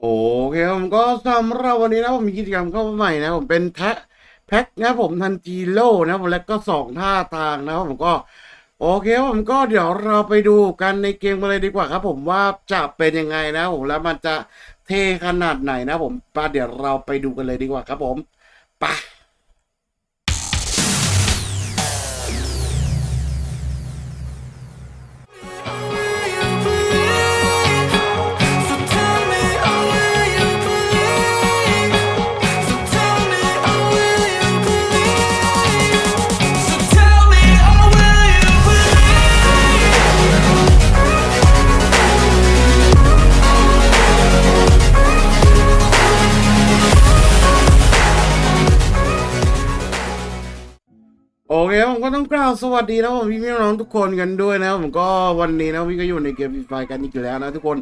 โอเคผมก็สำหรับวันนี้นะผมมีกิจกรรมเข้ามาใหม่นะผมเป็นแท็แพ็คนะผมทันจีโร่นะผมแล้วก็สองท่าทางนะผมก็ โอเคผมก็เดี๋ยวเราไปดูกันในเกมกันเลยดีกว่าครับผมว่าจะเป็นยังไงนะผมแล้วมันจะเทขนาดไหนนะผมปะเดี๋ยวเราไปดูกันเลยดีกว่าครับผมไป ต้องกล่าวสวัสดีนะผมพี่พี่น้องทุกคนกันด้วยนะผมก็วันนี้นะพี่ก็อยู่ในเกมฟรีไฟกันอีกแล้วนะทุกคน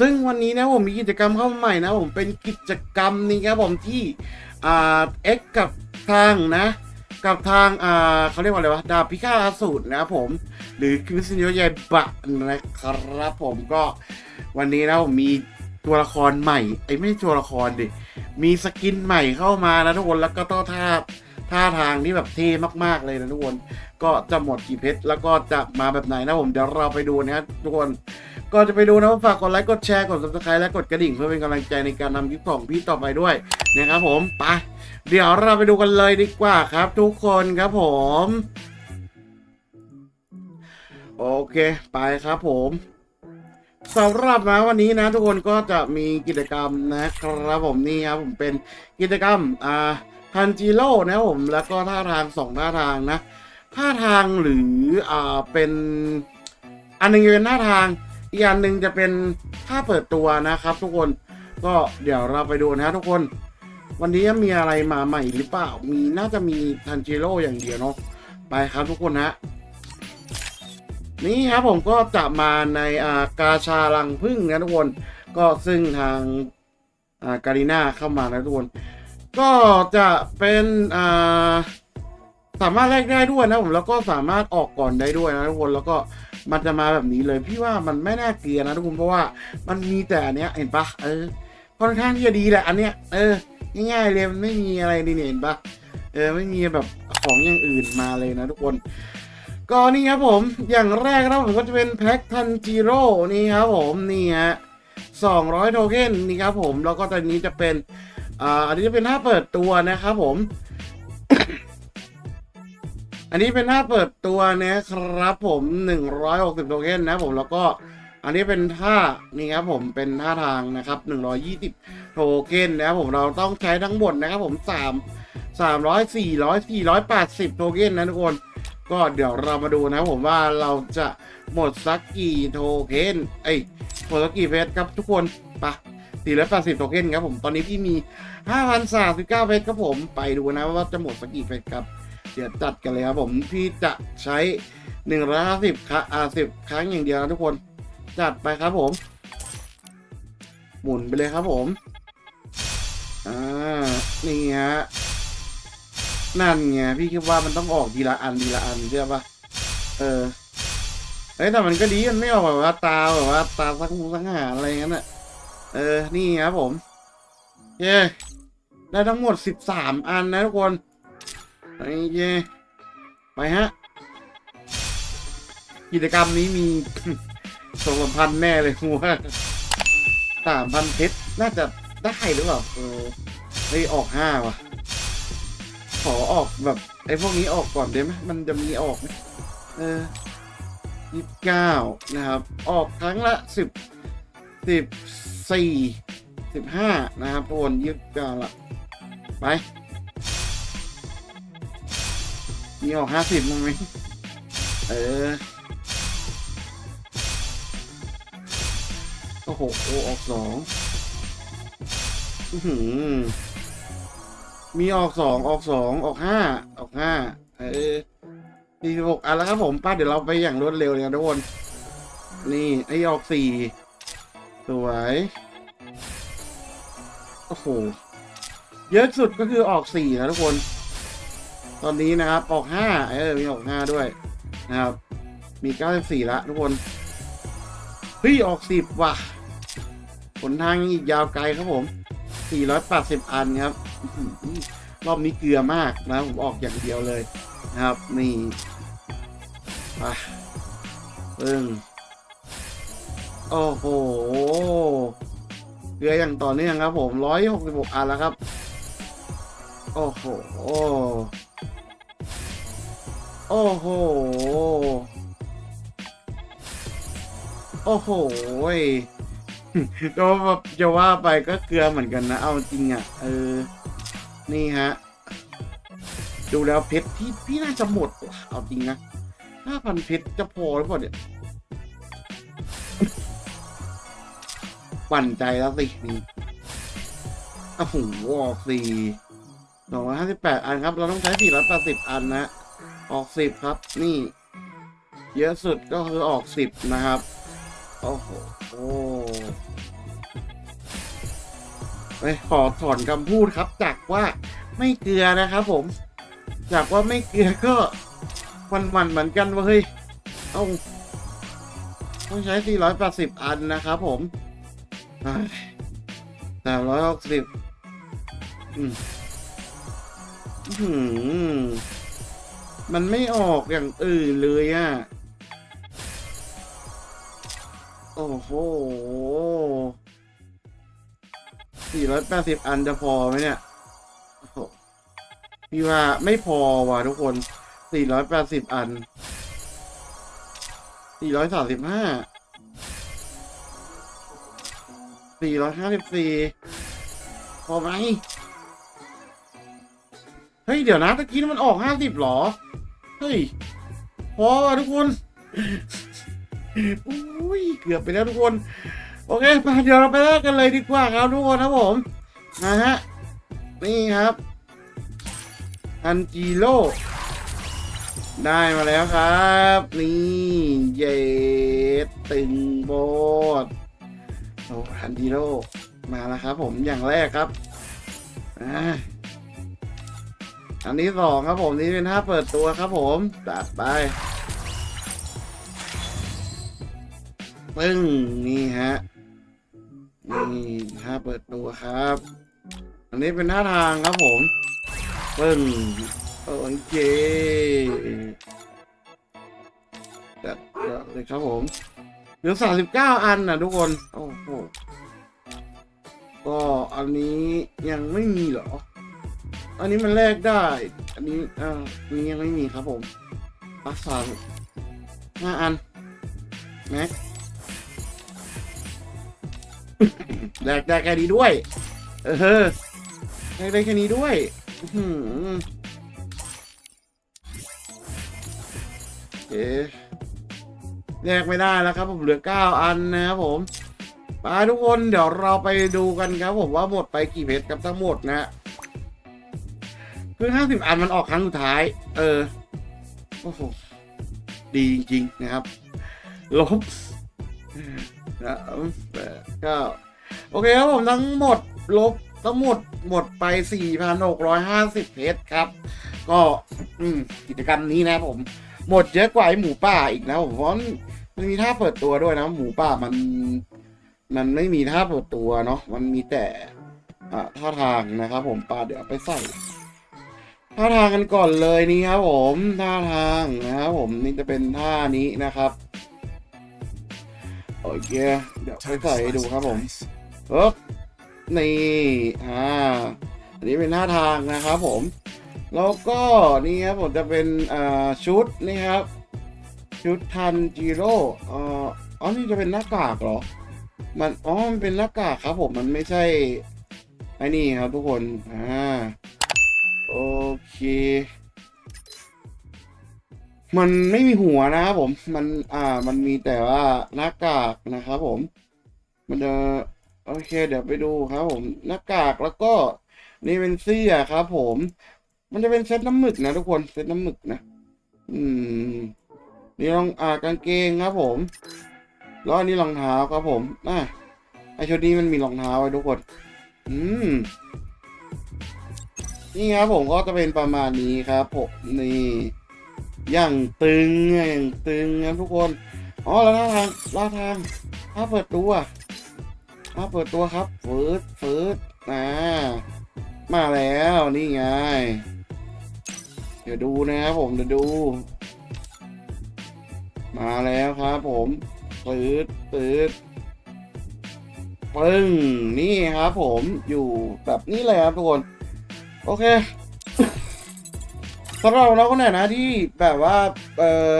ซึ่งวันนี้นะผมมีกิจกรรมเข้ามาใหม่นะผมเป็นกิจกรรมนี้ครับผมที่อ่าเอ็กกับทางนะ กับทางอ่าเขาเรียกว่าอะไรวะดาบพิฆาตอสูรนะครับผม หรือคริสเนียใหญ่บะนะครับผมก็วันนี้นะผมมีตัวละครใหม่ไอ้ไม่ใช่ตัวละครดิมีสกินใหม่เข้ามานะทุกคนแล้วก็ต้อท่า ท่าทางที่แบบเท่มากๆเลยนะทุกคนก็จะหมดกี่เพชรแล้วก็จะมาแบบไหนนะผมเดี๋ยวเราไปดูนะครับทุกคนก็จะไปดูนะฝากกดไลค์กดแชร์กด subscribe และกดกระดิ่งเพื่อเป็นกำลังใจในการทำคลิปของพี่ต่อไปด้วยนะครับผมไปเดี๋ยวเราไปดูกันเลยดีกว่าครับ ทุกคนครับผมโอเคไปครับผมสำหรับนะวันนี้นะ ทุกคนก็จะมีกิจกรรมนะครับผมนี่ครับผมเป็นกิจกรรมอ่า ทันจิโร่นะครับผมแล้วก็ท่าทางสองท่าทางนะ ท่าทางหรืออ่าเป็นอันหนึงจะเป็นท่าทาง อีกอันหนึ่งจะเป็นท่าเปิดตัวนะครับ ทุกคนก็เดี๋ยวเราไปดูนะทุกคน วันนี้มีอะไรมาใหม่หรือเปล่า มีน่าจะมีทันจิโร่อย่างเดียวเนาะไปครับทุกคนฮะนี่ครับผมก็จะมาในอ่ากาชาลังพึ่งนะทุกคน ก็ซึ่งทางอ่าการีนาเข้ามานะทุกคน ก็จะเป็นอ่าสามารถแลกได้ด้วยนะผมแล้วก็สามารถออกก่อนได้ด้วยนะทุกคนแล้วก็มันจะมาแบบนี้เลยพี่ว่ามันไม่น่าเกลียดนะทุกคนเพราะว่ามันมีแต่อันเนี้ยเห็นปะเออค่อนข้างที่จะดีแหละอันเนี้ยเออง่ายๆเลยมันไม่มีอะไรดีเนี่ยเห็นปะเออไม่มีแบบของอย่างอื่นมาเลยนะทุกคนก็นี่ครับผมอย่างแรกนะผมก็จะเป็นแพ็คทันจิโร่นี่ครับผมนี่ฮะสองร้อยโทเค็นนี่ครับผมแล้วก็ตอนนี้จะเป็น อ่าอันนี้จะเป็นหน้าเปิดตัวนะครับผม อันนี้เป็นหน้าเปิดตัวนะครับผมหนึ่งร้อยหกสิบโทเค็นนะผมแล้วก็อันนี้เป็นท่านี่ครับผมเป็นท่าทางนะครับหนึ่งร้อยี่สิบโทเค็นนะครับผมเราต้องใช้ทั้งหมดนะครับผมสามสามร้อยสี่ร้อยสี่ร้อยแปดสิบโทเค็นนะทุกคน ก็เดี๋ยวเรามาดูนะครับผมว่าเราจะหมดสักกี่โทเค็นเอ้ยหมดสักกี่เพชรครับทุกคนไปะ สี่ร้อยแปดสิบโทเค็นครับผม ตอนนี้พี่มีห้าพันสามสิบเก้าเพชรครับผม ไปดูนะว่าจะหมดสักกี่เพชรครับ เดี๋ยวจัดกันเลยครับผม พี่จะใช้หนึ่งร้อยห้าสิบครั้งอ่าสิบครั้งอย่างเดียวนะทุกคน จัดไปครับผม หมุนไปเลยครับผม อ่า นี่ฮะ นั่นไง พี่คิดว่ามันต้องออกทีละอันทีละอันใช่ปะเออเฮ้ยแต่มันก็ดีมันไม่ออกแบบว่าตาแบบว่าตาสังหูสังหารอะไรอย่างนั้นอะ เออ นี่ครับผม เย้ได้ทั้งหมดสิบสามอันนะทุกคนไอ้เย้ไปฮะ กิจกรรมนี้มีสองสามพันแน่เลยหัวสามพันเพชรน่าจะได้หรือเปล่าเออไอ้ออกห้าว่ะ ขอออกแบบไอ้พวกนี้ออกก่อนได้ไหมมันจะมีออกไหมเออยี่สิบเก้านะครับ ออกครั้งละสิบสิบ สี่สิบห้านะครับทุกคนยี่สิบเก้าละไปมีออกห้าสิบมั้งไหมเออโอ้โหโอออกสองมีออกสองออกสองออกห้าออกห้าเออสี่สิบหกอันแล้วครับผมป้าเดี๋ยวเราไปอย่างรวดเร็วเลยนะทุกคน นี่ไอออกสี่ สวย โอ้โห เยอะสุดก็คือออกสี่นะทุกคน ตอนนี้นะครับ ออกห้าเออ มีออกห้าด้วยนะครับ มีเก้าสิบสี่ละทุกคน เฮ้ย ออกสิบว่ะ ผลทางยังอีกยาวไกลครับผม480อันครับอื้อหือรอบนี้เกลือมากนะผมออกอย่างเดียวเลยนะครับ นี่ไปปึ้ง โอ้โหเกลืออย่างต่อเนื่องครับผม166อันแล้วครับ โอ้โห โอ้โห โอ้โหก็แบบจะว่าไปก็เกลือเหมือนกันนะ เอาจริงอะ เออ นี่ฮะ ดูแล้วเพชรพี่พี่น่าจะหมด เอาจริงนะห้าพันเพชรจะพอหรือเปล่าเนี่ย หวั่นใจแล้วสิโอ้โหออกสี่สองร้อยห้าสิบแปดอันครับ เราต้องใช้สี่ร้อยแปดสิบอันนะ ออกสิบครับ นี่ เยอะสุดก็คือออกสิบนะครับ โอ้โหโอ้เอ้ยขอถอนคำพูดครับ จากว่าไม่เกลือนะครับผม จากว่าไม่เกลือก็มันมันๆเหมือนกันเว้ย เอาต้องใช้ 480 อันนะครับผม สามร้อยหกสิบมันไม่ออกอย่างอื่นเลยอะ่ะ โอ้โหสี่ร้อยแปดสิบอันจะพอไหมเนี่ยพี่ว่าไม่พอว่ะทุกคนสี่ร้อยแปดสิบอันสี่ร้อยสามสิบห้า 435 454พอไหมเฮ้ย เดี๋ยวนะตะกี้มันออก50หรอ เฮ้ย พอว่ะทุกคนอุ้ยเกือบไปแล้วทุกคน โอเคมาเดี๋ยวเราไปแรกกันเลยดีกว่าครับทุกคนครับผมนะฮะนี่ครับ อันจิโร่ได้มาแล้วครับ นี่ เยดตึงโบด โอ้อันจิโร่มาแล้วครับผมอย่างแรกครับอ่าอันที่สองครับผมนี่เป็นท่าเปิดตัวครับผมตัดไปปึ้งนี่ฮะนี่ท่าเปิดตัวครับ อันนี้เป็นท่าทางครับผมปึ้งโอเคจัดเลยครับผม เหลือสามสิบเก้าอันนะทุกคน โอ้โห ก็อันนี้ยังไม่มีเหรอ อันนี้มันแลกได้ อันนี้อ่าอันนี้ยังไม่มีครับผมรักษาห้าอัน แม็กแลกได้แค่นี้ด้วย เออแลกได้แค่นี้ด้วยอื้อหือเอ๊ะ แลกไม่ได้แล้วครับผมเหลือเก้าอันนะครับผมไปทุกคนเดี๋ยวเราไปดูกันครับผมว่าหมดไปกี่เพชรครับทั้งหมดนะคือห้าสิบอันมันออกครั้งสุดท้าย เออ โอ้โห ดีจริง ๆ นะครับ ลบนะก้าโอเคครับผมทั้งหมด ลบทั้งหมดหมดไป 4,650 เพชรครับ ก็อืมกิจกรรมนี้นะผม หมดเยอะกว่าไอหมูป่าอีกนะผมเพราะมันมีท่าเปิดตัวด้วยนะ หมูป่ามัน มันไม่มีท่าเปิดตัวเนาะมันมีแต่อ่าท่าทางนะครับ ผมป่าเดี๋ยวไปใส่ท่าทางกันก่อนเลยนี่ครับผมท่าทางนะครับผมนี่จะเป็นท่านี้นะครับโอเคเดี๋ยวไปใส่ให้ดูครับผมเอ๊บนี่อ่าอันนี้เป็นหน้าทางนะครับผม แล้วก็นี่ครับผมจะเป็นชุดนี่ครับ ชุดทันจิโร่เอ่ออ๋อนี่จะเป็นหน้ากากเหรอ มันอ๋อมันเป็นหน้ากากครับผมมันไม่ใช่ไอ้นี่ครับทุกคนอ่าโอเค มันไม่มีหัวนะครับผมมันอ่ามันมีแต่ว่าหน้ากากนะครับผม มันจะโอเค เดี๋ยวไปดูครับผมหน้ากากแล้วก็นี่เป็นเสื้อครับผม มันจะเป็นเซ็ตน้ำหมึกนะทุกคนเซ็ตน้ำหมึกนะ อืม นี่รองอ่ากางเกงครับผม แล้วอันนี้รองเท้าครับผมอะไอชุดนี้มันมีรองเท้าไว้ทุกคน อืม นี่ครับผมก็จะเป็นประมาณนี้ครับผมนี่อย่างตึงอย่างตึงครับทุกคนอ๋อแล้วท่าทางท่าทางถ้าเปิดตัวมาเปิดตัวครับเฟิร์สเฟิร์สอ่ามาแล้วนี่ไง ดี๋ยวดูนะครับผมเดี๋ยวดู มาแล้วครับผมปืดปืดปึ้งนี่ครับผมอยู่แบบนี้เลยครับทุกคน โอเคสำหรับเราคนไหนนะที่แบบว่า เออ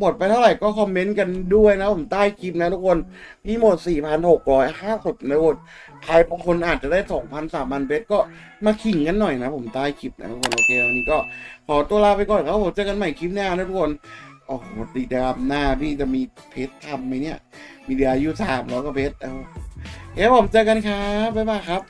หมดไปเท่าไหร่ก็คอมเมนต์กันด้วยนะผมใต้คลิปนะทุกคนพี่หมด 4,650นะทุกคนใครบางคนอาจจะได้ 2,000 3,000เบสก็มาขิงกันหน่อยนะผมใต้คลิปนะทุกคนโอเควันนี้ก็ขอตัวลาไปก่อนครับผมเจอกันใหม่คลิปหน้านะทุกคนโอ้โหตีดามหน้าพี่จะมีเพชรทำไหมเนี่ย มีเดียอายุสามแล้วก็เพชรเอาเอ้ผมเจอกันครับบ๊ายบายครับ